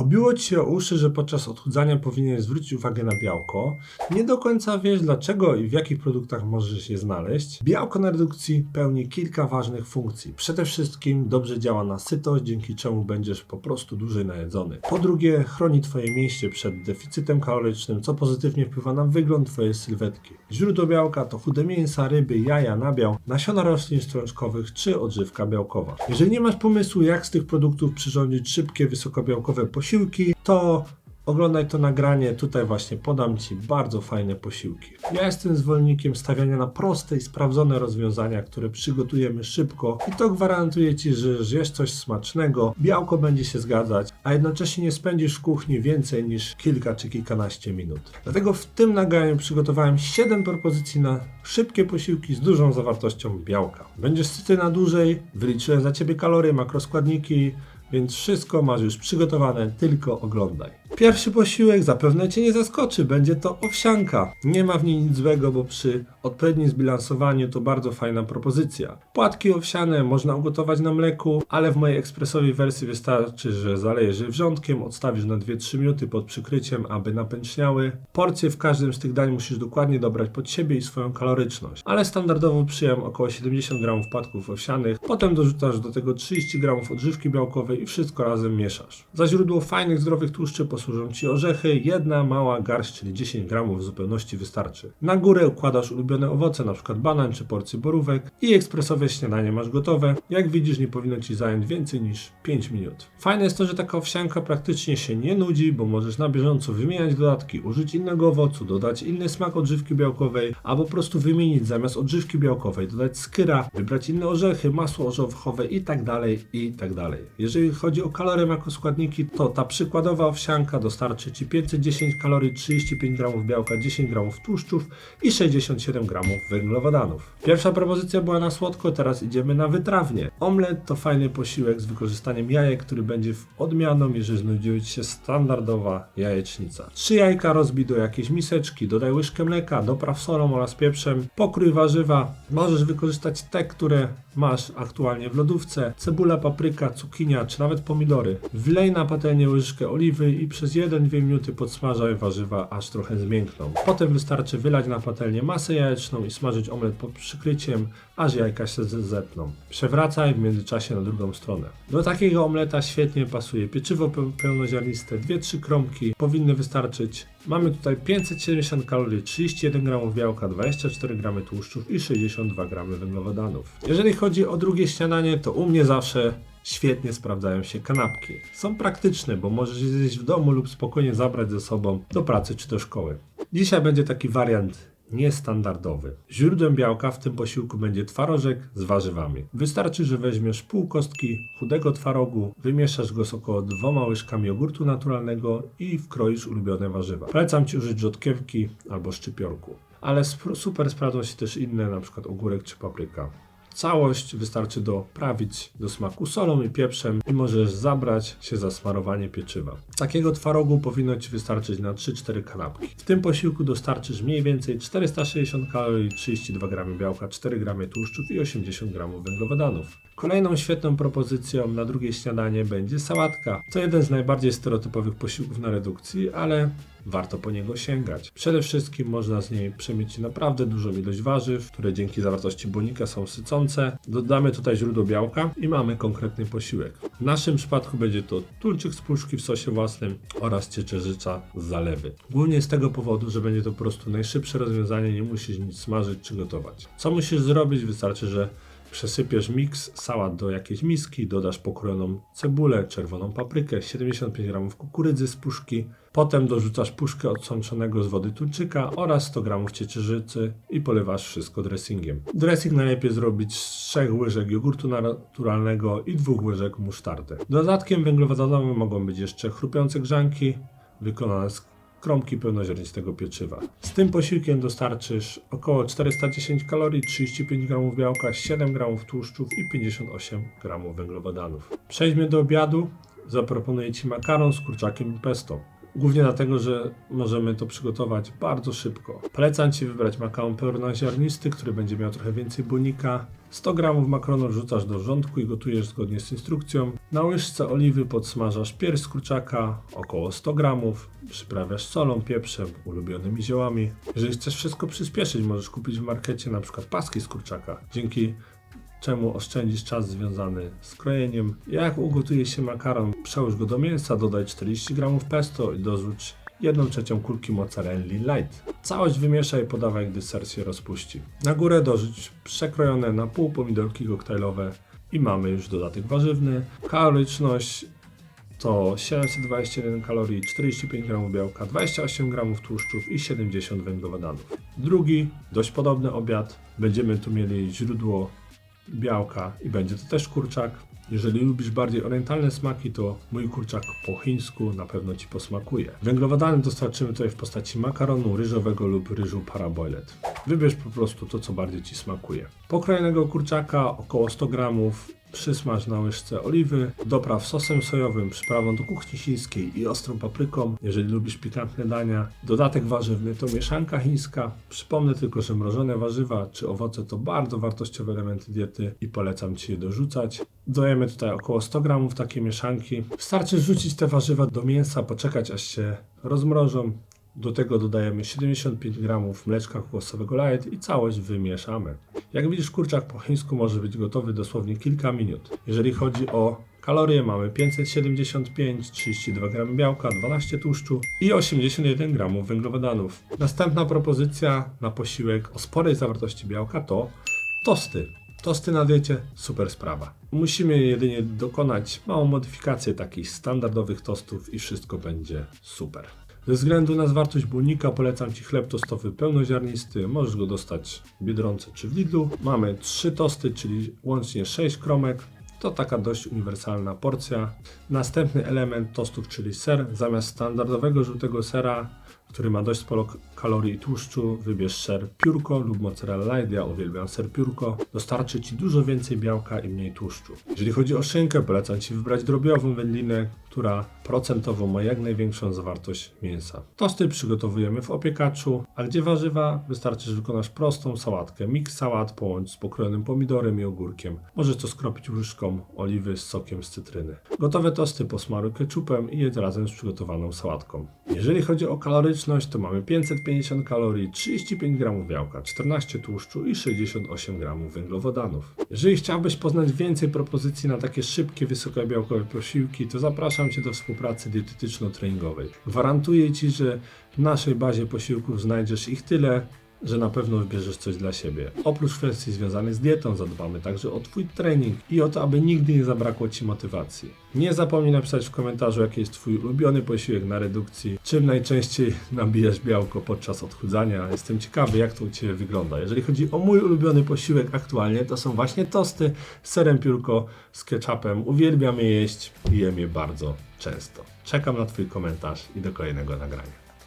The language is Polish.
Obiło ci się o uszy, że podczas odchudzania powinien zwrócić uwagę na białko. Nie do końca wiesz dlaczego i w jakich produktach możesz je znaleźć. Białko na redukcji pełni kilka ważnych funkcji. Przede wszystkim dobrze działa na sytość, dzięki czemu będziesz po prostu dłużej najedzony. Po drugie, chroni twoje mięśnie przed deficytem kalorycznym, co pozytywnie wpływa na wygląd twojej sylwetki. Źródło białka to chude mięsa, ryby, jaja, nabiał, nasiona roślin strączkowych czy odżywka białkowa. Jeżeli nie masz pomysłu, jak z tych produktów przyrządzić szybkie, wysokobiałkowe posiłki, to oglądaj to nagranie. Tutaj właśnie podam Ci bardzo fajne posiłki. Ja jestem zwolennikiem stawiania na proste i sprawdzone rozwiązania, które przygotujemy szybko i to gwarantuje Ci, że zjesz coś smacznego, białko będzie się zgadzać, a jednocześnie nie spędzisz w kuchni więcej niż kilka czy kilkanaście minut. Dlatego w tym nagraniu przygotowałem 7 propozycji na szybkie posiłki z dużą zawartością białka. Będziesz syty na dłużej, wyliczyłem za Ciebie kalorie, makroskładniki, więc wszystko masz już przygotowane, tylko oglądaj. Pierwszy posiłek zapewne Cię nie zaskoczy, będzie to owsianka. Nie ma w niej nic złego, bo przy odpowiednim zbilansowaniu to bardzo fajna propozycja. Płatki owsiane można ugotować na mleku, ale w mojej ekspresowej wersji wystarczy, że zalejesz je wrzątkiem, odstawisz na 2-3 minuty pod przykryciem, aby napęczniały. Porcje w każdym z tych dań musisz dokładnie dobrać pod siebie i swoją kaloryczność, ale standardowo przyjąłem około 70 g płatków owsianych, potem dorzucasz do tego 30 g odżywki białkowej i wszystko razem mieszasz. Za źródło fajnych, zdrowych tłuszczy posłużą Ci orzechy, jedna mała garść, czyli 10 gramów w zupełności wystarczy. Na górę układasz ulubione owoce, np. banan czy porcję borówek i ekspresowe śniadanie masz gotowe. Jak widzisz, nie powinno Ci zająć więcej niż 5 minut. Fajne jest to, że taka owsianka praktycznie się nie nudzi, bo możesz na bieżąco wymieniać dodatki, użyć innego owocu, dodać inny smak odżywki białkowej, albo po prostu wymienić zamiast odżywki białkowej, dodać skyra, wybrać inne orzechy, masło orzechowe i tak tak. Jeżeli chodzi o kalorie makroskładniki, to ta przykładowa owsianka dostarczy Ci 510 kalorii, 35 gramów białka, 10 gramów tłuszczów i 67 gramów węglowodanów. Pierwsza propozycja była na słodko, teraz idziemy na wytrawnie. Omlet to fajny posiłek z wykorzystaniem jajek, który będzie odmianą, jeżeli znajdzie Ci się standardowa jajecznica. Trzy jajka rozbij do jakiejś miseczki, dodaj łyżkę mleka, dopraw solą oraz pieprzem, pokrój warzywa. Możesz wykorzystać te, które masz aktualnie w lodówce, cebula, papryka, cukinia czy nawet pomidory. Wlej na patelnię łyżkę oliwy i przez 1-2 minuty podsmażaj warzywa, aż trochę zmiękną. Potem wystarczy wylać na patelnię masę jajeczną i smażyć omlet pod przykryciem, aż jajka się z- zetną. Przewracaj w międzyczasie na drugą stronę. Do takiego omleta świetnie pasuje pieczywo pe- pełnoziarniste, 2-3 kromki powinny wystarczyć. Mamy tutaj 570 kalorii, 31 gramów białka, 24 gramy tłuszczów i 62 gramy węglowodanów. Jeżeli chodzi o drugie śniadanie, to u mnie zawsze świetnie sprawdzają się kanapki. Są praktyczne, bo możesz je zjeść w domu lub spokojnie zabrać ze sobą do pracy czy do szkoły. Dzisiaj będzie taki wariant niestandardowy. Źródłem białka w tym posiłku będzie twarożek z warzywami. Wystarczy, że weźmiesz pół kostki chudego twarogu, wymieszasz go z około dwoma łyżkami jogurtu naturalnego i wkroisz ulubione warzywa. Polecam Ci użyć rzodkiewki albo szczypiorku. Ale super sprawdzą się też inne, przykład ogórek czy papryka. Całość wystarczy doprawić do smaku solą i pieprzem i możesz zabrać się za smarowanie pieczywa. Takiego twarogu powinno Ci wystarczyć na 3-4 kanapki. W tym posiłku dostarczysz mniej więcej 460 kalorii, 32 gramy białka, 4 gramy tłuszczów i 80 gramów węglowodanów. Kolejną świetną propozycją na drugie śniadanie będzie sałatka. To jeden z najbardziej stereotypowych posiłków na redukcji, ale warto po niego sięgać. Przede wszystkim można z niej przemyć naprawdę dużą ilość warzyw, które dzięki zawartości błonnika są sycące. Dodamy tutaj źródło białka i mamy konkretny posiłek. W naszym przypadku będzie to tulczyk z puszki w sosie własnym oraz ciecierzyca z zalewy. Głównie z tego powodu, że będzie to po prostu najszybsze rozwiązanie, nie musisz nic smażyć czy gotować. Co musisz zrobić? Wystarczy, że Przesypiesz miks sałat do jakiejś miski, dodasz pokrojoną cebulę, czerwoną paprykę, 75 g kukurydzy z puszki, potem dorzucasz puszkę odsączonego z wody tuńczyka oraz 100 g ciecierzycy i polewasz wszystko dressingiem. Dressing najlepiej zrobić z 3 łyżek jogurtu naturalnego i 2 łyżek musztardy. Dodatkiem węglowodanowym mogą być jeszcze chrupiące grzanki wykonane z kromki pełnoziarnistego pieczywa. Z tym posiłkiem dostarczysz około 410 kalorii, 35 gramów białka, 7 gramów tłuszczów i 58 gramów węglowodanów. Przejdźmy do obiadu. Zaproponuję Ci makaron z kurczakiem i pesto. Głównie dlatego, że możemy to przygotować bardzo szybko. Polecam Ci wybrać makaron pełnoziarnisty, który będzie miał trochę więcej błonnika. 100 g makaronu wrzucasz do wrzątku i gotujesz zgodnie z instrukcją. Na łyżce oliwy podsmażasz pierś z kurczaka, około 100 g. Przyprawiasz solą, pieprzem, ulubionymi ziołami. Jeżeli chcesz wszystko przyspieszyć, możesz kupić w markecie przykład paski z kurczaka. Dzięki czemu oszczędzisz czas związany z krojeniem. Jak ugotuje się makaron, przełóż go do mięsa, dodaj 40 g pesto i dorzuć 1 trzecią kulki mozzarelli light. Całość wymieszaj i podawaj, gdy ser się rozpuści. Na górę dorzuć przekrojone na pół pomidorki koktajlowe i mamy już dodatek warzywny. Kaloryczność to 721 kalorii, 45 g białka, 28 g tłuszczów i 70 węglowodanów. Drugi, dość podobny obiad. Będziemy tu mieli źródło białka i będzie to też kurczak. Jeżeli lubisz bardziej orientalne smaki, to mój kurczak po chińsku na pewno Ci posmakuje. Węglowodany dostarczymy tutaj w postaci makaronu ryżowego lub ryżu paraboiled. Wybierz po prostu to, co bardziej Ci smakuje. Pokrojonego kurczaka około 100 gramów Przysmaż na łyżce oliwy, dopraw sosem sojowym, przyprawą do kuchni chińskiej i ostrą papryką. Jeżeli lubisz pikantne dania, dodatek warzywny to mieszanka chińska. Przypomnę tylko, że mrożone warzywa czy owoce to bardzo wartościowe elementy diety i polecam Ci je dorzucać. Dojemy tutaj około 100 gramów takiej mieszanki. Wystarczy rzucić te warzywa do mięsa, poczekać aż się rozmrożą. Do tego dodajemy 75 g mleczka kokosowego light i całość wymieszamy. Jak widzisz, kurczak po chińsku może być gotowy dosłownie kilka minut. Jeżeli chodzi o kalorie, mamy 575, 32 g białka, 12 tłuszczu i 81 g węglowodanów. Następna propozycja na posiłek o sporej zawartości białka to tosty. Tosty na diecie, super sprawa. Musimy jedynie dokonać małą modyfikację takich standardowych tostów i wszystko będzie super. Ze względu na zawartość błonnika polecam Ci chleb tostowy pełnoziarnisty. Możesz go dostać w Biedronce czy w Lidlu. Mamy 3 tosty, czyli łącznie 6 kromek. To taka dość uniwersalna porcja. Następny element tostów, czyli ser. Zamiast standardowego żółtego sera, który ma dość sporo kalorii i tłuszczu, wybierz ser piórko lub mozzarella. Ja uwielbiam ser piórko. Dostarczy Ci dużo więcej białka i mniej tłuszczu. Jeżeli chodzi o szynkę, polecam Ci wybrać drobiową wędlinę, która procentowo ma jak największą zawartość mięsa. Tosty przygotowujemy w opiekaczu, a gdzie warzywa, wystarczy, że wykonasz prostą sałatkę. Mix sałat połącz z pokrojonym pomidorem i ogórkiem. Możesz to skropić łyżką oliwy z sokiem z cytryny. Gotowe tosty posmaruj ketchupem i jedz razem z przygotowaną sałatką. Jeżeli chodzi o kaloryczność, to mamy 550 kalorii, 35 g białka, 14 tłuszczu i 68 g węglowodanów. Jeżeli chciałbyś poznać więcej propozycji na takie szybkie, wysokobiałkowe posiłki, to zapraszam Cię do współpracy dietetyczno-treningowej. Gwarantuję Ci, że w naszej bazie posiłków znajdziesz ich tyle, że na pewno wybierzesz coś dla siebie. Oprócz kwestii związanych z dietą, zadbamy także o Twój trening i o to, aby nigdy nie zabrakło Ci motywacji. Nie zapomnij napisać w komentarzu, jaki jest Twój ulubiony posiłek na redukcji, czym najczęściej nabijasz białko podczas odchudzania. Jestem ciekawy, jak to u Ciebie wygląda. Jeżeli chodzi o mój ulubiony posiłek aktualnie, to są właśnie tosty z serem piórko z ketchupem. Uwielbiam je jeść i jem je bardzo często. Czekam na Twój komentarz i do kolejnego nagrania.